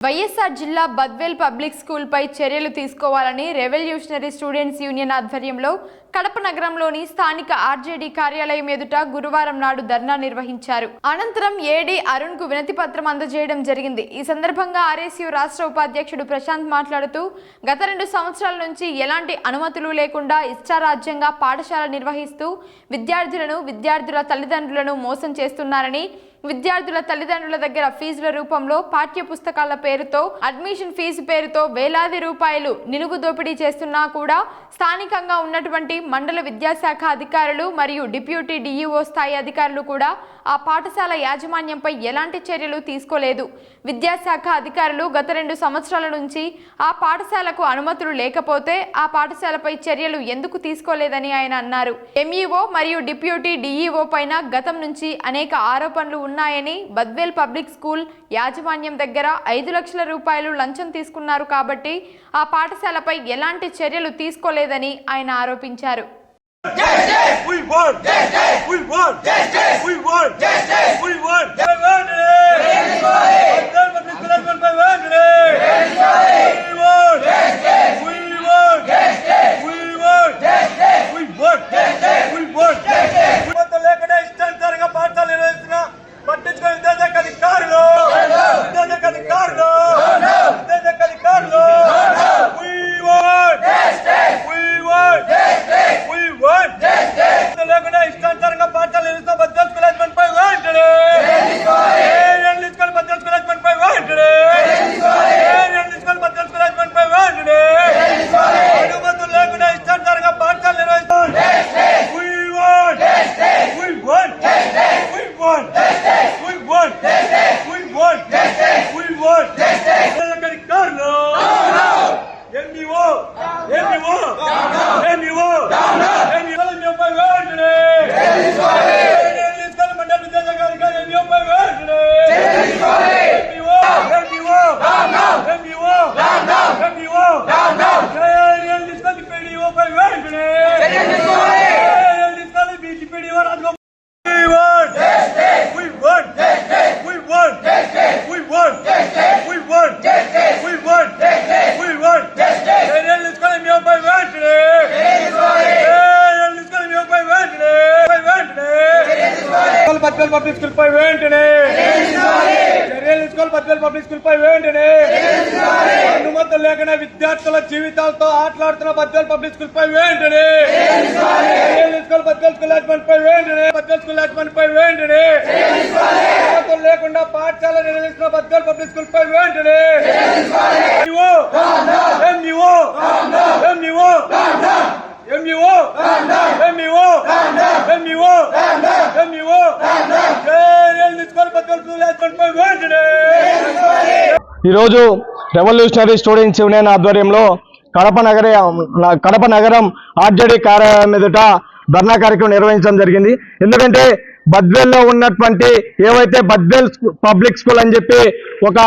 వైఎస్ఆర్ జిల్లా బద్వేల్ పబ్లిక్ స్కూల్పై చర్యలు తీసుకోవాలని రెవల్యూషనరీ స్టూడెంట్స్ యూనియన్ ఆధ్వర్యంలో కడప నగరంలోని స్థానిక ఆర్జేడీ కార్యాలయం ఎదుట గురువారం నాడు ధర్నా నిర్వహించారు. అనంతరం ఏడీ అరుణ్కు వినతి పత్రం అందజేయడం జరిగింది. ఈ సందర్భంగా ఆర్ఎస్యు రాష్ట్ర ఉపాధ్యక్షుడు ప్రశాంత్ మాట్లాడుతూ గత రెండు సంవత్సరాల నుంచి ఎలాంటి అనుమతులు లేకుండా ఇష్టారాజ్యంగా పాఠశాల నిర్వహిస్తూ విద్యార్థులను విద్యార్థుల తల్లిదండ్రులను మోసం చేస్తున్నారని విద్యార్థుల తల్లిదండ్రుల దగ్గర ఫీజుల రూపంలో పాఠ్య పుస్తకాల పేరుతో అడ్మిషన్ ఫీజు పేరుతో వేలాది రూపాయలు నిలువు దోపిడీ చేస్తున్నా కూడా స్థానికంగా ఉన్నటువంటి మండల విద్యాశాఖ అధికారులు మరియు డిప్యూటీ డిఈఓ స్థాయి అధికారులు కూడా ఆ పాఠశాల యాజమాన్యంపై ఎలాంటి చర్యలు తీసుకోలేదు. విద్యాశాఖ అధికారులు గత రెండు సంవత్సరాల నుంచి ఆ పాఠశాలకు అనుమతులు లేకపోతే ఆ పాఠశాలపై చర్యలు ఎందుకు తీసుకోలేదని ఆయన అన్నారు. ఎంఈఓ మరియు డిప్యూటీ డిఈఓ పైన గతం నుంచి అనేక ఆరోపణలు ఉన్నాయని బద్వేల్ పబ్లిక్ స్కూల్ యాజమాన్యం దగ్గర ఐదు లక్షల రూపాయలు లంచం తీసుకున్నారు కాబట్టి ఆ పాఠశాలపై ఎలాంటి చర్యలు తీసుకోలేదని ఆయన ఆరోపించారు. తెలిపారు బద్వేల్ పబ్లిక్ స్కూల్ పై వెంటనే. చర్యలు తీసుకోవాలి బద్వేల్ పబ్లిక్ స్కూల్ పై వెంటనే. అనుమతులు లేకుండా విద్యార్థుల జీవితాలతో ఆటలాడుతున్న బద్వేల్ పబ్లిక్ స్కూల్ పై వెంటనే. చర్యలు తీసుకోవాలి బద్వేల్ స్కూల్ యాజమాన్ పై వెంటనే. బద్వేల్ స్కూల్ యాజమాన్ పై వెంటనే. అనుమతులు లేకుండా పాఠశాల నిర్వహిస్తున్న బద్వేల్ పబ్లిక్ స్కూల్ పై వెంటనే MEO MEO MEO MEO MEO MEO MEO చర్యలు తీసుకోవాలి బద్వేల్ స్కూల్ యాజమాన్ పై వెంటనే ఈరోజు రెవల్యూషనరీ స్టూడెంట్స్ యూనియన్ ఆధ్వర్యంలో కడప నగర కడప నగరం ఆర్జేడీ కార్యాలయం ఎదుట ధర్నా కార్యక్రమం నిర్వహించడం జరిగింది. ఎందుకంటే బద్వేల్లో ఉన్నటువంటి ఏవైతే బద్వేల్ పబ్లిక్ స్కూల్ అని చెప్పి ఒక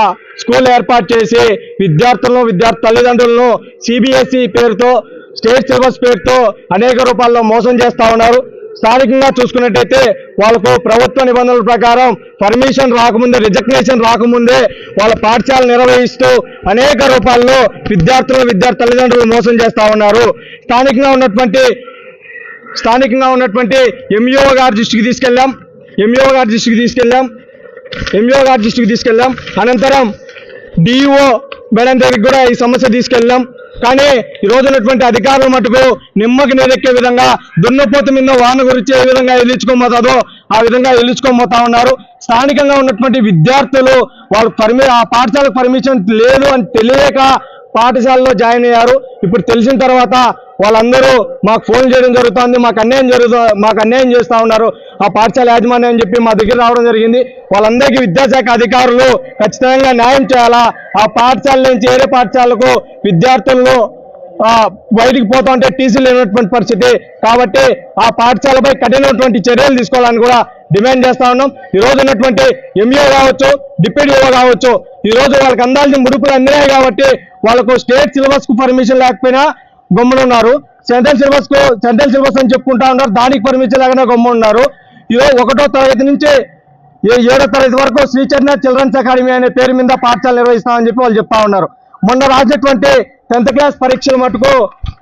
స్కూల్ ఏర్పాటు చేసి విద్యార్థులను విద్యార్థి తల్లిదండ్రులను సిబిఎస్ఈ పేరుతో స్టేట్ సిలబస్ పేరుతో అనేక రూపాల్లో మోసం చేస్తూ ఉన్నారు. స్థానికంగా చూసుకున్నట్టయితే వాళ్ళకు ప్రభుత్వ నిబంధనల ప్రకారం పర్మిషన్ రాకముందే రిజగ్నేషన్ రాకముందే వాళ్ళ పాఠశాల నిర్వహిస్తూ అనేక రూపాల్లో విద్యార్థులు విద్యార్థి తల్లిదండ్రులు మోసం చేస్తూ ఉన్నారు. స్థానికంగా ఉన్నటువంటి స్థానికంగా ఉన్నటువంటి ఎంఈఓ గారి దృష్టికి తీసుకెళ్ళాం. ఎంఈఓ గారి దృష్టికి తీసుకెళ్ళాం. ఎంఈఓ గారి దృష్టికి తీసుకెళ్ళాం. అనంతరం డిఈఓ మేడం దగ్గరికి కూడా ఈ సమస్య తీసుకెళ్ళాం. కానీ ఈ రోజు ఉన్నటువంటి అధికారులు మటుకు నిమ్మకి నీరెక్కే విధంగా దున్నపోతు మీద వాన గురించి ఏ విధంగా ఎదుర్చుకోబోతుందో ఆ విధంగా ఎదుర్చుకోబోతా ఉన్నారు. స్థానికంగా ఉన్నటువంటి విద్యార్థులు వాళ్ళు పర్మి ఆ పాఠశాలకు పర్మిషన్ లేదు అని తెలియక పాఠశాలలో జాయిన్ అయ్యారు. ఇప్పుడు తెలిసిన తర్వాత వాళ్ళందరూ మాకు ఫోన్ చేయడం జరుగుతుంది మాకు అన్యాయం జరుగుతూ మాకు అన్యాయం చేస్తూ ఉన్నారు. ఆ పాఠశాల యాజమాన్యం అని చెప్పి మా దగ్గర రావడం జరిగింది. వాళ్ళందరికీ విద్యాశాఖ అధికారులు ఖచ్చితంగా న్యాయం చేయాలా? ఆ పాఠశాల నుంచి వేరే పాఠశాలకు విద్యార్థులను బయటికి పోతా ఉంటే టీసీలు లేనటువంటి పరిస్థితి. కాబట్టి ఆ పాఠశాలపై కఠినటువంటి చర్యలు తీసుకోవాలని కూడా డిమాండ్ చేస్తా ఉన్నాం. ఈ రోజు ఉన్నటువంటి ఎంఈఓ కావచ్చు డిప్యూటీఓ కావచ్చు ఈ రోజు వాళ్ళకి అందాల్సిన ముడుపులు అందినాయి కాబట్టి వాళ్ళకు స్టేట్ సిలబస్కు పర్మిషన్ లేకపోయినా గమ్మునున్నారు సెంట్రల్ సిలబస్కు సెంట్రల్ సిలబస్ అని చెప్పుకుంటా ఉన్నారు. దానికి పర్మిషన్ లేకుండా గమ్మునున్నారు ఈరోజు ఒకటో తరగతి నుంచి ఏడో తరగతి వరకు శ్రీ చిల్డ్రన్స్ అకాడమీ అనే పేరు మీద పాఠశాల నిర్వహిస్తామని చెప్పి వాళ్ళు చెప్తా ఉన్నారు. మొన్న రాసినటువంటి టెన్త్ క్లాస్ పరీక్షలు మటుకు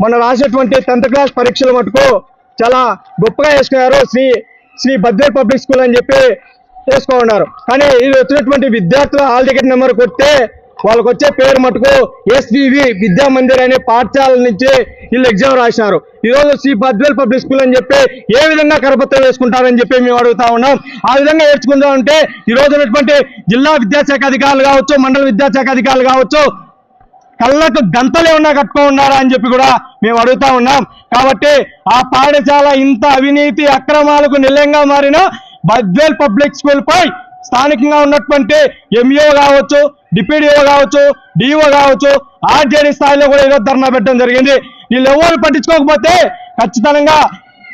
మొన్న రాసినటువంటి టెన్త్ క్లాస్ పరీక్షలు మటుకు చాలా గొప్పగా వేసుకున్నారు శ్రీ శ్రీ భద్రే పబ్లిక్ స్కూల్ అని చెప్పి వేసుకో ఉన్నారు. కానీ ఇది వచ్చినటువంటి విద్యార్థుల హాల్ టికెట్ నెంబర్ కొడితే వాళ్ళకి వచ్చే పేరు మటుకు ఎస్వివి విద్యా మందిర్ అనే పాఠశాల నుంచి వీళ్ళు ఎగ్జామ్ రాసినారు. ఈరోజు శ్రీ బద్వేల్ పబ్లిక్ స్కూల్ అని చెప్పి ఏ విధంగా కరపత్రం వేసుకుంటారని చెప్పి మేము అడుగుతా ఉన్నాం. ఆ విధంగా నేర్చుకుందాం అంటే ఈ ఉన్నటువంటి జిల్లా విద్యాశాఖ అధికారులు కావచ్చు మండల విద్యాశాఖ అధికారులు కావచ్చు కళ్ళకు గంతలే ఉన్నా కట్టుకో ఉన్నారా అని చెప్పి కూడా మేము అడుగుతా ఉన్నాం. కాబట్టి ఆ పాఠశాల ఇంత అవినీతి అక్రమాలకు నిలయంగా మారిన బద్వేల్ పబ్లిక్ స్కూల్ పై స్థానికంగా ఉన్నటువంటి ఎంఈఓ కావచ్చు డిప్యూటీఓ కావచ్చు డిఓ కావచ్చు ఆర్జేడీ స్థాయిలో కూడా ఈరోజు ధర్నా పెట్టడం జరిగింది. వీళ్ళు ఎవరు పట్టించుకోకపోతే ఖచ్చితంగా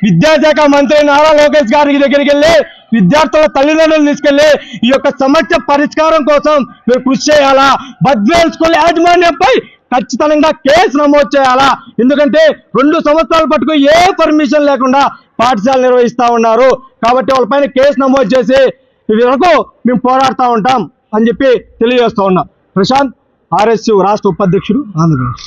విద్యాశాఖ మంత్రి నారా లోకేష్ గారి దగ్గరికి వెళ్ళి విద్యార్థుల తల్లిదండ్రులు తీసుకెళ్ళి ఈ యొక్క సమస్య పరిష్కారం కోసం మీరు కృషి చేయాలా? బద్వేల్ స్కూల్ యాజమాన్యంపై ఖచ్చితంగా కేసు నమోదు చేయాలా? ఎందుకంటే రెండు సంవత్సరాలు పట్టుకు ఏ పర్మిషన్ లేకుండా పాఠశాల నిర్వహిస్తా ఉన్నారు. కాబట్టి వాళ్ళపైన కేసు నమోదు చేసి ఇది వరకు మేము పోరాడుతూ ఉంటాం అని చెప్పి తెలియజేస్తూ ఉన్నాం. ప్రశాంత్ ఆర్ఎస్యు రాష్ట్ర ఉపాధ్యక్షుడు ఆంధ్రప్రదేశ్.